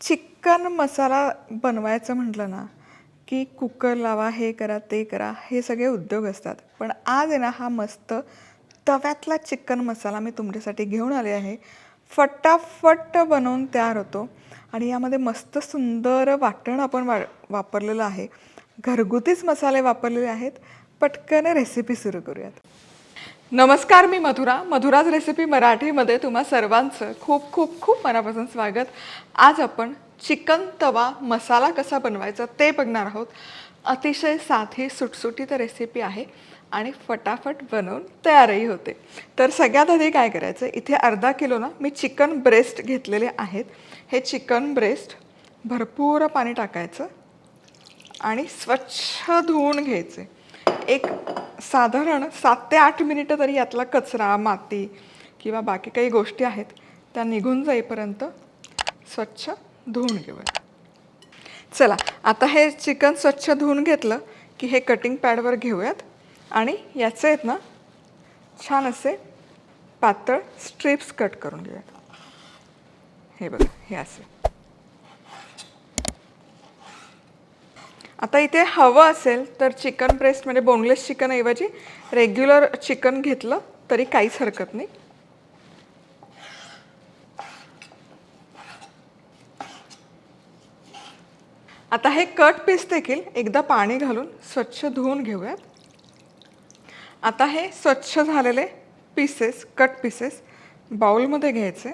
Chicken मसाला बनवायचं म्हटलं ना की कुकर लावा हे करा ते करा हे सगळे उद्योग असतात. पण आज आहे ना हा मस्त तव्यातला चिकन मसाला मी तुमच्यासाठी घेऊन आले आहे. फटाफट बनवून तयार होतो. आणि यामध्ये मस्त सुंदर वाटण आपण वा वापरलेलं आहे. घरगुतीच मसाले वापरलेले आहेत. पटकन रेसिपी सुरू करूयात. नमस्कार मी मधुरा. मधुराज रेसिपी मराठीमध्ये तुम्हा सर्वांचं खूप खूप खूप मनापासून स्वागत. आज आपण चिकन तवा मसाला कसा बनवायचा ते बघणार आहोत. अतिशय साधी सुटसुटीत रेसिपी आहे आणि फटाफट बनवून तयारही होते. तर सगळ्यात आधी काय करायचं इथे अर्धा किलो ना मी चिकन ब्रेस्ट घेतलेले आहेत. हे चिकन ब्रेस्ट भरपूर पाणी टाकायचं आणि स्वच्छ धुवून घ्यायचे. एक साधारण सात ते आठ मिनिटं तरी यातला कचरा माती किंवा बाकी काही गोष्टी आहेत त्या निघून जाईपर्यंत स्वच्छ धुवून घेऊया. चला आता हे चिकन स्वच्छ धुवून घेतलं की हे कटिंग पॅडवर घेऊयात आणि याचे आहेत ना छान असे पातळ स्ट्रिप्स कट करून घेऊयात. हे बघा हे असे. आता इथे हवं असेल तर चिकन ब्रेस्ट म्हणजे बोनलेस चिकन ऐवजी रेग्युलर चिकन घेतलं तरी काहीच हरकत नाही. आता हे कट पीस देखील एकदा पाणी घालून स्वच्छ धुवून घेऊयात आता हे स्वच्छ झालेले पीसेस कट पीसेस बाउलमध्ये घ्यायचे.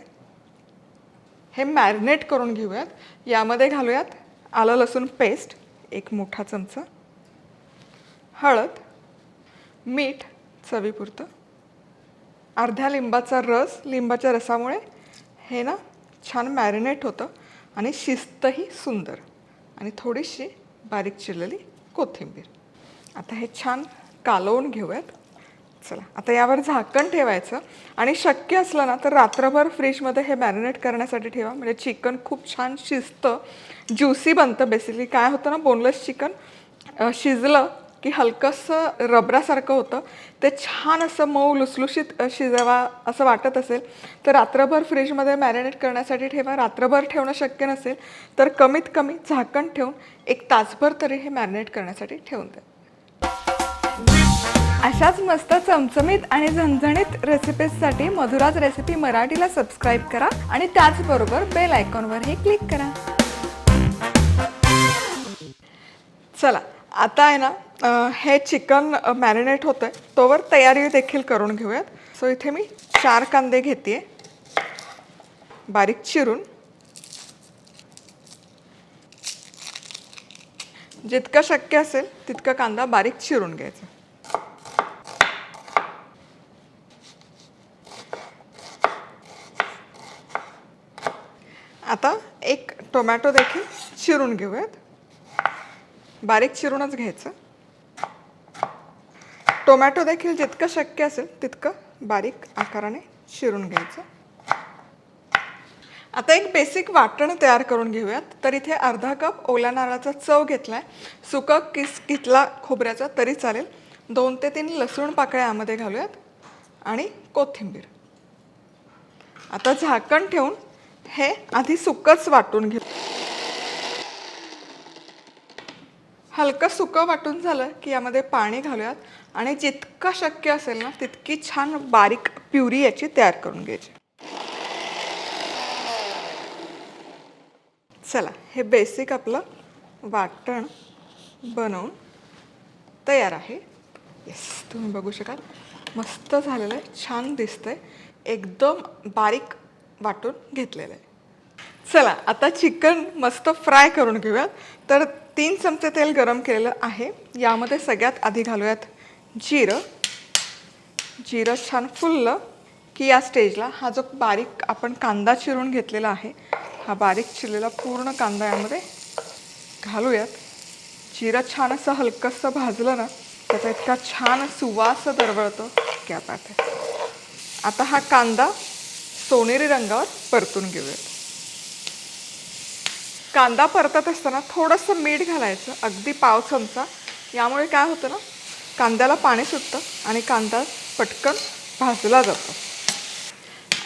हे मॅरिनेट करून घेऊयात. यामध्ये घालूयात आलं लसूण पेस्ट एक मोठा चमचा. हळद मीठ चवीपुरतं. अर्ध्या लिंबाचा रस लिंबाच्या रसामुळे हे ना छान मॅरिनेट होतं आणि शिस्तही सुंदर आणि थोडीशी बारीक चिरलेली कोथिंबीर. आता हे छान कालवून घेऊयात. चला आता यावर झाकण ठेवायचं. आणि शक्य असलं ना तर रात्रभर फ्रीजमध्ये हे मॅरिनेट करण्यासाठी ठेवा. म्हणजे चिकन खूप छान शिजतं ज्युसी बनतं बेसिकली काय होतं ना बोनलेस चिकन शिजलं की हलकंसं रबरासारखं होतं. ते छान असं मऊ लुसलुशीत शिजावा असं वाटत असेल तर रात्रभर फ्रीजमध्ये मॅरिनेट करण्यासाठी ठेवा. रात्रभर ठेवणं शक्य नसेल तर कमीत कमी झाकण ठेवून एक तासभर तरी हे मॅरिनेट करण्यासाठी ठेवून द्या. अशाच मस्त चमचमीत आणि झणझणीत रेसिपीजसाठी मधुराज रेसिपी मराठीला सबस्क्राईब करा आणि त्याचबरोबर बेल आयकॉनवरही क्लिक करा. चला आता आहे ना हे चिकन मॅरिनेट होतं आहे तोवर तयारी देखील करून घेऊयात. सो इथे मी चार कांदे घेते बारीक चिरून. जितकं शक्य असेल तितकं कांदा बारीक चिरून घ्यायचा. आता एक टोमॅटो देखील चिरून घेऊयात. बारीक चिरूनच घ्यायचं. टोमॅटो देखील जितकं शक्य असेल तितकं बारीक आकाराने चिरून घ्यायचं. आता एक बेसिक वाटण तयार करून घेऊयात. तर इथे अर्धा कप ओल्या नारळाचा चव घेतला आहे सुकं किस घेतला खोबऱ्याचा तरी चालेल. दोन ते तीन लसूण पाकळ्या यामध्ये घालूयात. आणि कोथिंबीर. आता झाकण ठेवून हे आधी सुकंच वाटून घे. हलकं सुकं वाटून झालं की यामध्ये पाणी घालूयात आणि जितकं शक्य असेल ना तितकी छान बारीक प्युरी याची तयार करून घ्यायची. चला हे बेसिक आपलं वाटण बनवून तयार आहे. येस तुम्ही बघू शकाल. मस्त झालेलं आहे छान दिसतंय. एकदम बारीक वाटून घेतलेलं आहे. चला आता चिकन मस्त फ्राय करून घेऊयात. तर तीन चमचे तेल गरम केलेलं आहे. यामध्ये सगळ्यात आधी घालूयात जिरं. जिरं छान फुललं की या स्टेजला हा जो बारीक आपण कांदा चिरून घेतलेला आहे हा बारीक चिरलेला पूर्ण कांदा यामध्ये घालूयात. जिरं छान असं हलकंसं भाजलं ना त्याचा इतका छान सुवास दरवळतो. क्या बात आता हा कांदा सोनेरी रंगावर परतून घेऊयात. कांदा परतत असताना थोडंसं मीठ घालायचं अगदी पाव चमचा. यामुळे काय होतं ना कांद्याला पाणी सुटतं आणि कांदा पटकन भाजला जातो.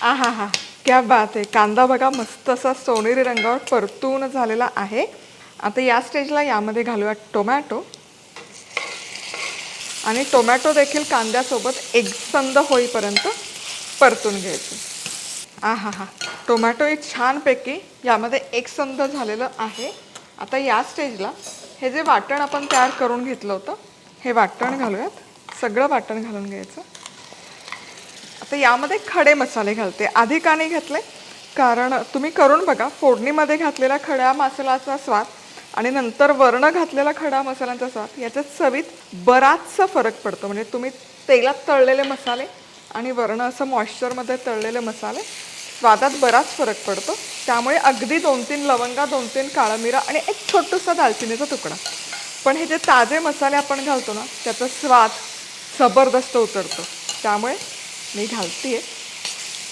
आ हा हा क्या बात आहे. कांदा बघा मस्त असा सोनेरी रंगावर परतून झालेला आहे. आता या स्टेजला यामध्ये घालूया टोमॅटो. आणि टोमॅटो देखील कांद्यासोबत एकसंद होईपर्यंत परतून घ्यायचं. आ हा हा टोमॅटो एक छानपैकी यामध्ये एकसंध झालेलं आहे. आता या स्टेजला हे जे वाटण आपण तयार करून घेतलं होतं हे वाटण घालूयात. सगळं वाटण घालून घ्यायचं. आता यामध्ये खडे मसाले घालते. आधी का नाही घातले? कारण तुम्ही करून बघा फोडणीमध्ये घातलेला खड्या मसाल्याचा स्वाद आणि नंतर वर्ण घातलेला खडा मसाल्यांचा स्वाद याच्यात चवीत बराचसा फरक पडतो. म्हणजे तुम्ही तेलात तळलेले मसाले आणि वर्ण असं मॉइश्चरमध्ये तळलेले मसाले स्वादात बराच फरक पडतो. त्यामुळे अगदी दोन तीन लवंगा दोन तीन काळा मिरा आणि एक छोटूसा दालचिनीचा तुकडा. पण हे जे ताजे मसाले आपण घालतो ना त्याचा स्वाद जबरदस्त उतरतो. त्यामुळे मी घालतीये.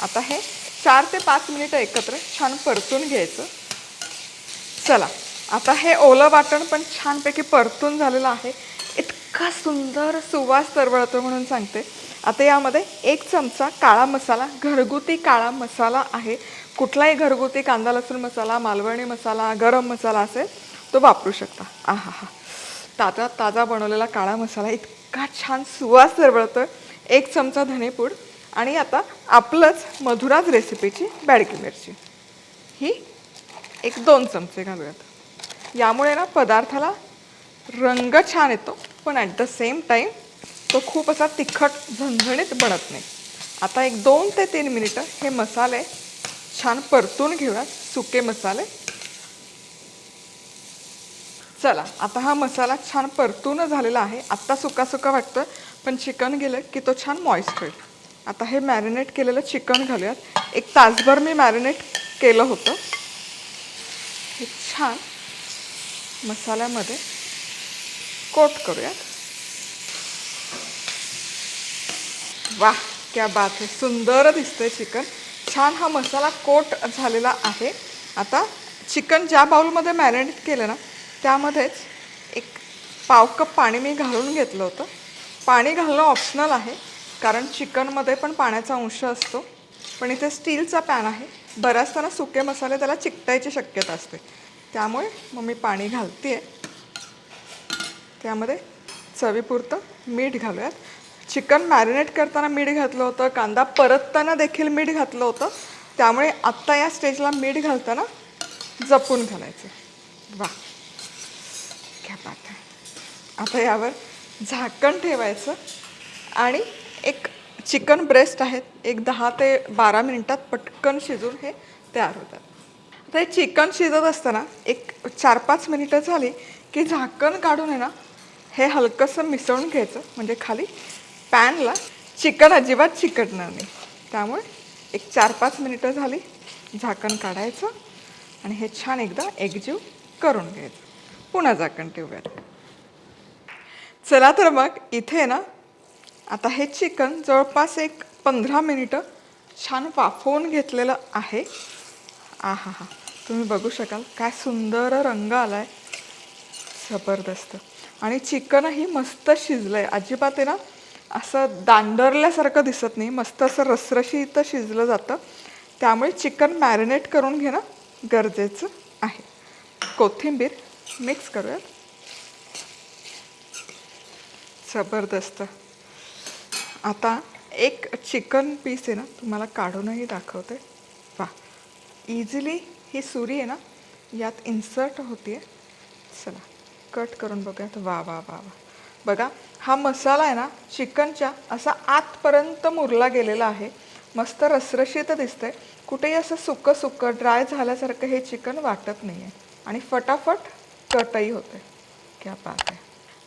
आता हे चार ते पाच मिनिटं एकत्र छान परतून घ्यायचं. चला आता हे ओलं वाटण पण छानपैकी परतून झालेलं आहे. इतका सुंदर सुवास तरवळतो म्हणून सांगते. आता यामध्ये एक चमचा काळा मसाला घरगुती काळा मसाला आहे. कुठलाही घरगुती कांदा लसूण मसाला मालवणी मसाला गरम मसाला असेल तो वापरू शकता. आहा हा. ताजा ताजा बनवलेला काळा मसाला इतका छान सुवास दरवळतो एक चमचा धनेपूड आणि आता आपलंच मधुराज रेसिपीची बॅडकी मिरची. ही एक दोन चमचे घालूयात. यामुळे ना पदार्थाला रंग छान येतो पण ॲट द सेम टाईम तो खूप असा तिखट झणझणीत बनत नाही. आता एक दोन ते तीन मिनिटं हे मसाले छान परतून घेऊयात सुके मसाले. चला आता हा मसाला छान परतून झालेला आहे. आत्ता सुका सुका वाटतं पण चिकन गेलं की तो छान मॉइस्ट होईल. आता हे मॅरिनेट केलेलं चिकन घालूयात. एक तासभर मी मॅरिनेट केलं होतं. हे छान मसाल्यामध्ये कोट करूयात. वा क्या बात आहे सुंदर दिसतंय चिकन. छान हा मसाला कोट झालेला आहे. आता चिकन ज्या बाउलमध्ये मॅरिनेट केलं ना त्यामध्येच एक पाव कप पाणी मी घालून घेतलं होतं. पाणी घालणं ऑप्शनल आहे कारण चिकनमध्ये पण पाण्याचा अंश असतो. पण इथे स्टीलचा पॅन आहे. बऱ्याचदा ना सुके मसाले त्याला चिकटायची शक्यता असते. त्यामुळे मग मी पाणी घालते आहे त्यामध्ये चवीपुरतं मीठ घालूयात. चिकन मॅरिनेट करताना मीठ घातलं होतं कांदा परतताना देखील मीठ घातलं होतं. त्यामुळे आत्ता या स्टेजला मीठ घालताना जपून घालायचं. वा. घ्या पाठ आता यावर झाकण ठेवायचं आणि एक चिकन ब्रेस्ट आहेत. एक दहा ते बारा मिनिटात पटकन शिजून हे तयार होतात. आता हे चिकन शिजत असताना एक चार पाच मिनिटं झाली की झाकण काढून आहे ना हे हलकंसं मिसळून घ्यायचं. म्हणजे खाली पॅनला चिकन अजिबात चिकटणार नाही. त्यामुळे एक चार पाच मिनिटं झाली झाकण काढायचं आणि हे छान एकदा एकजीव करून घ्यायचं. पुन्हा झाकण ठेवूयात. चला तर मग इथे ना आता हे चिकन जवळपास एक पंधरा मिनिटं छान वाफवून घेतलेलं आहे. आ हा हा तुम्ही बघू शकाल काय सुंदर रंग आला आहे जबरदस्त. आणि चिकनही मस्त शिजलं आहे अजिबात आहे ना असं दांडरल्यासारखं दिसत नाही. मस्त असं रसरशी इथं शिजलं जातं. त्यामुळे चिकन मॅरिनेट करून घेणं गरजेचं आहे. कोथिंबीर मिक्स करूयात. जबरदस्त. आता एक चिकन पीस आहे ना तुम्हाला काढूनही दाखवते. वा इझिली ही सुरी आहे ना यात इन्सर्ट होते चला कट करून बघूयात. वा वा वा वा बघा हा मसाला आहे ना चिकनच्या असा आतपर्यंत मुरला गेलेला आहे. मस्त रसरशीत दिसतंय. कुठेही असं सुकं सुकं ड्राय झाल्यासारखं हे चिकन वाटत नाही आहे आणि फटाफट कटही होते. क्या बात आहे.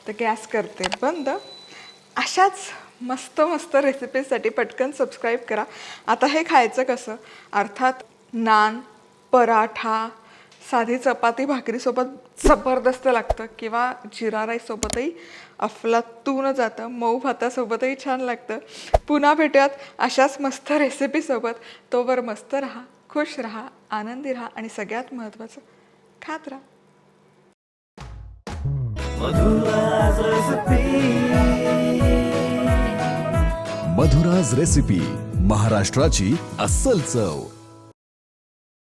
तर गॅस करते बंद. अशाच मस्त मस्त रेसिपीसाठी पटकन सबस्क्राईब करा. आता हे खायचं कसं? अर्थात नान पराठा साधी चपाती भाकरीसोबत जबरदस्त लागतं किंवा जिरा राईससोबतही अफलातून जातं मऊ भातासोबतही छान लागतं. पुन्हा भेटूयात अशाच मस्त रेसिपीसोबत तोवर मस्त राहा खुश राहा आनंदी राहा आणि सगळ्यात महत्त्वाचं खात राहा. मधुराज रेसिपी महाराष्ट्राची अस्सल चव.